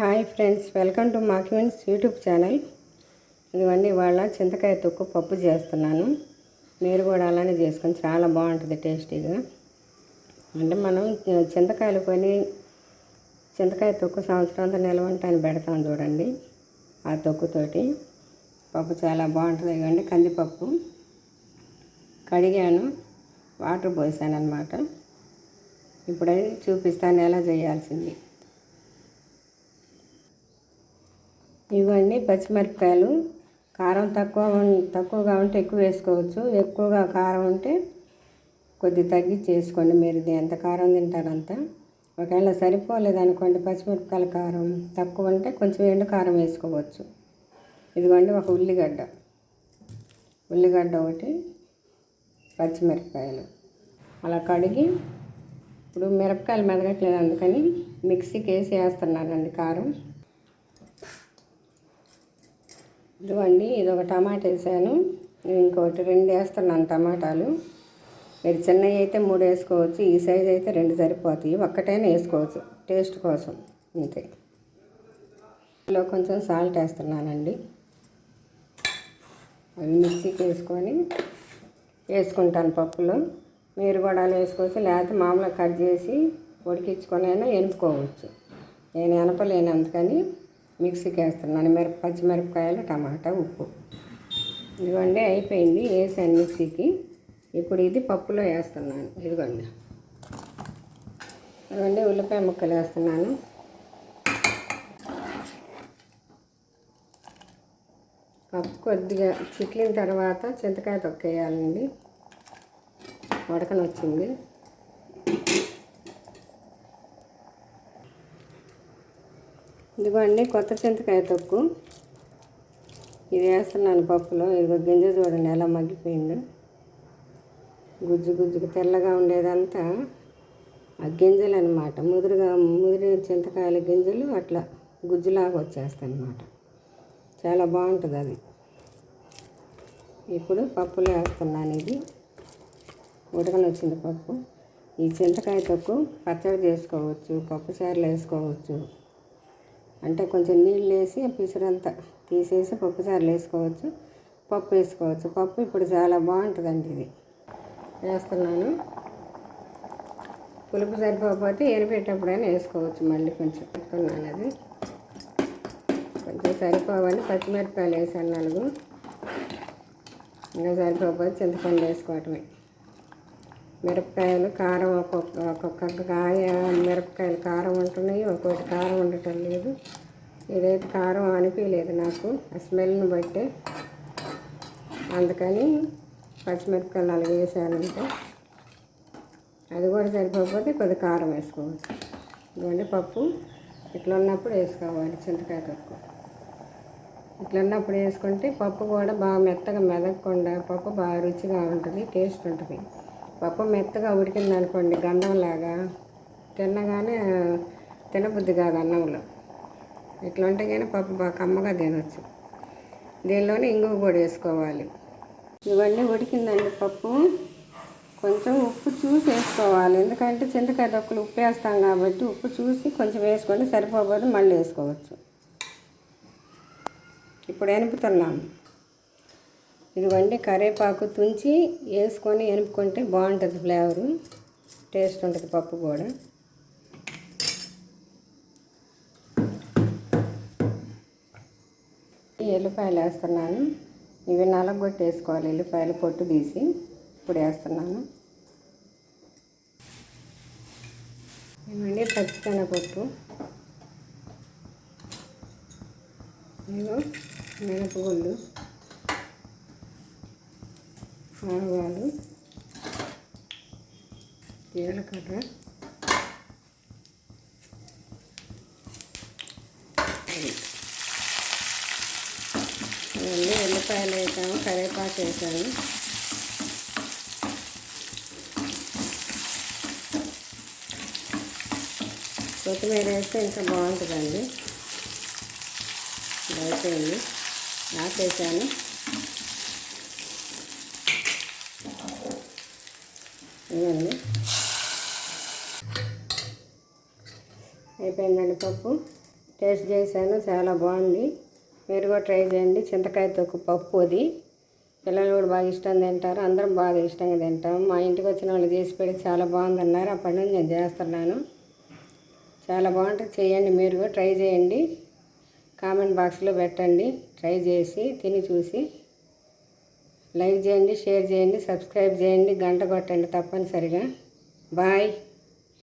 Hi friends welcome to మాక్యూన్స్ YouTube channel. ఇదిగోండి ఇవాళ చింతకాయ తొక్కు పప్పు చేస్తున్నాను. మీరు కూడా అలానే చేసుకొని చాలా బాగుంటుంది టేస్టీగా అంటే మనం చింతకాయలు కొని చింతకాయ తొక్కు సంవత్సరం అంతా నిల్వ ఉంటాయని పెడతాం చూడండి ఆ తొక్కుతోటి పప్పు చాలా బాగుంటుంది. ఇవ్వండి కందిపప్పు కడిగాను వాటర్ పోసాను అనమాట ఇప్పుడైతే చూపిస్తాను ఎలా చేయాల్సింది. ఇవ్వండి పచ్చిమిరపకాయలు. కారం తక్కువ ఉం- తక్కువగా ఉంటే ఎక్కువ వేసుకోవచ్చు. ఎక్కువగా కారం ఉంటే కొద్ది తగ్గించి చేసుకోండి మీరు. ఎంత కారం తింటారో అంత. ఒకవేళ సరిపోలేదు అనుకోండి పచ్చిమిరపకాయల కారం తక్కువ ఉంటే కొంచెం ఎండు కారం వేసుకోవచ్చు. ఇదిగోండి ఒక ఉల్లిగడ్డ. ఉల్లిగడ్డ ఒకటి పచ్చిమిరపకాయలు. అలా కడిగి ఇప్పుడు మిరపకాయలు మెదగట్లేదు అందుకని మిక్సీకి వేసి వేస్తున్నానండి కారం. ఇదిగోండి ఇది ఒక టమాటా వేసాను. ఇంకోటి రెండు వేస్తున్నాను టమాటాలు. మీరు చిన్నవి అయితే మూడు వేసుకోవచ్చు ఈ సైజ్ అయితే రెండు సరిపోతాయి. ఒక్కటైనా వేసుకోవచ్చు టేస్ట్ కోసం. అంతే. ఇందులో కొంచెం సాల్ట్ వేస్తున్నానండి. అవి మిక్సీకి వేసుకొని వేసుకుంటాను పప్పులో. మీరు కూడా అలా వేసుకోవచ్చు లేకపోతే మామూలుగా కట్ చేసి ఉడికించుకొని అయినా ఎనుపుకోవచ్చు. నేను ఎనపలేను అందుకని మిక్సీకి వేస్తున్నాను మిరప పచ్చిమిరపకాయలు టమాటా ఉప్పు. ఇదిగోండి అయిపోయింది వేసాను మిక్సీకి ఇప్పుడు ఇది పప్పులో వేస్తున్నాను. ఇదిగోండి. ఇదిగోండి ఉల్లిపాయ ముక్కలు వేస్తున్నాను. పప్పు కొద్దిగా చిట్లిన తర్వాత చింతకాయ తొక్కేయాలండి. ఉడకనొచ్చింది. ఇదిగోండి కొత్త చింతకాయ తొక్కు. ఇది వేస్తున్నాను పప్పులో. ఇదిగో గింజ చూడండి ఎలా మగ్గిపోయిందో. గుజ్జు గుజ్జుకు తెల్లగా ఉండేదంతా ఆ గింజలు అనమాట ముదురుగా ముదిరి చింతకాయల గింజలు అట్లా గుజ్జులాగా వచ్చేస్తాయి అన్నమాట చాలా బాగుంటుంది అది. ఇప్పుడు పప్పులో వేస్తున్నాను ఇది. ఉడకని వచ్చింది పప్పు. ఈ చింతకాయ తొక్కు పచ్చడి చేసుకోవచ్చు పప్పు చారులు వేసుకోవచ్చు. అంటే కొంచెం నీళ్ళు వేసి పిసురంతా తీసేసి పప్పుచారులు వేసుకోవచ్చు. పప్పు వేసుకోవచ్చు. పప్పు ఇప్పుడు చాలా బాగుంటుందండి ఇది. వేస్తున్నాను. పులుపు సరిపోకపోతే ఎనిపెట్టేటప్పుడైనా వేసుకోవచ్చు. మళ్ళీ కొంచెం పెట్టుకున్నాను అది. కొంచెం సరిపోవని పచ్చిమిరపకాయలు వేసాను నాలుగు. ఇంకా సరిపోకపోతే చింతపండు వేసుకోవటమే. మిరపకాయలు కారం ఒక్కొక్క ఒక్కొక్క కాయ మిరపకాయలు కారం ఉంటున్నాయి ఒక్కొక్కటి కారం ఉండటం లేదు. ఇదైతే కారం అనిపించలేదు నాకు ఆ స్మెల్ని బట్టే అందుకని పచ్చిమిరపకాయలు నాలుగు వేసానంటే అది కూడా సరిపోకపోతే కొద్ది కారం వేసుకోవచ్చు. ఇదిగోండి పప్పు. ఇట్లా ఉన్నప్పుడు వేసుకోవాలి చింతకాయ తక్కువ ఇట్లా ఉన్నప్పుడు వేసుకుంటే పప్పు కూడా బాగా మెత్తగా మెదగకుండా పప్పు బాగా రుచిగా ఉంటుంది టేస్ట్ ఉంటుంది. పప్పు మెత్తగా ఉడికింది అనుకోండి గంధంలాగా. తినగానే తినబుద్ధి కాదు అన్నంలో. ఇట్లా ఉంటే కానీ పప్పు బాగా కమ్మగా తినొచ్చు. దీనిలోనే ఇంగువ పొడి వేసుకోవాలి. ఇవన్నీ ఉడికిందండి పప్పు. కొంచెం ఉప్పు చూసి వేసుకోవాలి. ఎందుకంటే చింతకాయ తొక్కులు ఉప్పు వేస్తాం కాబట్టి ఉప్పు చూసి కొంచెం వేసుకొని సరిపోకపోతే మళ్ళీ వేసుకోవచ్చు. ఇప్పుడు ఎనుపుతున్నాము ఇదిగోండి కరివేపాకు తుంచి వేసుకొని ఎనుపుకుంటే బాగుంటుంది ఫ్లేవరు. టేస్ట్ ఉంటుంది పప్పు కూడా. ఈ ఎల్లిపాయలు వేస్తున్నాను. ఇవి నలగొట్టి వేసుకోవాలి ఎల్లిపాయలు పొట్టు తీసి. ఇప్పుడు వేస్తున్నాను. ఇవ్వండి పచ్చిశనగపప్పు. నేను మినపగుళ్ళు. ఆవాలు జీలకర్ర ఇవన్నీ ఉల్లిపాయలు వేసాము కరివేపాకు వేసాము. కొత్తిమీర వేస్తే ఇంకా బాగుంటుందండి. ఇది నాకు వేసాను. ఇవ్వండి అయిపోయిందండి పప్పు. టేస్ట్ చేశాను చాలా బాగుంది. మీరు కూడా ట్రై చేయండి. చింతకాయ తొక్కు పప్పు అది. పిల్లలు కూడా బాగా ఇష్టం తింటారు. అందరం బాగా ఇష్టంగా తింటాం. మా ఇంటికి వచ్చిన వాళ్ళు చేసి పెడితే చాలా బాగుందన్నారు. అప్పటి నుంచి నేను చేస్తున్నాను. చాలా బాగుంటుంది. చేయండి మీరు కూడా ట్రై చేయండి. కామెంట్ బాక్స్లో పెట్టండి. ట్రై చేసి తిని చూసి. లైక్ చేయండి షేర్ చేయండి సబ్స్క్రైబ్ చేయండి గంట కొట్టండి తప్పనిసరిగా. బాయ్.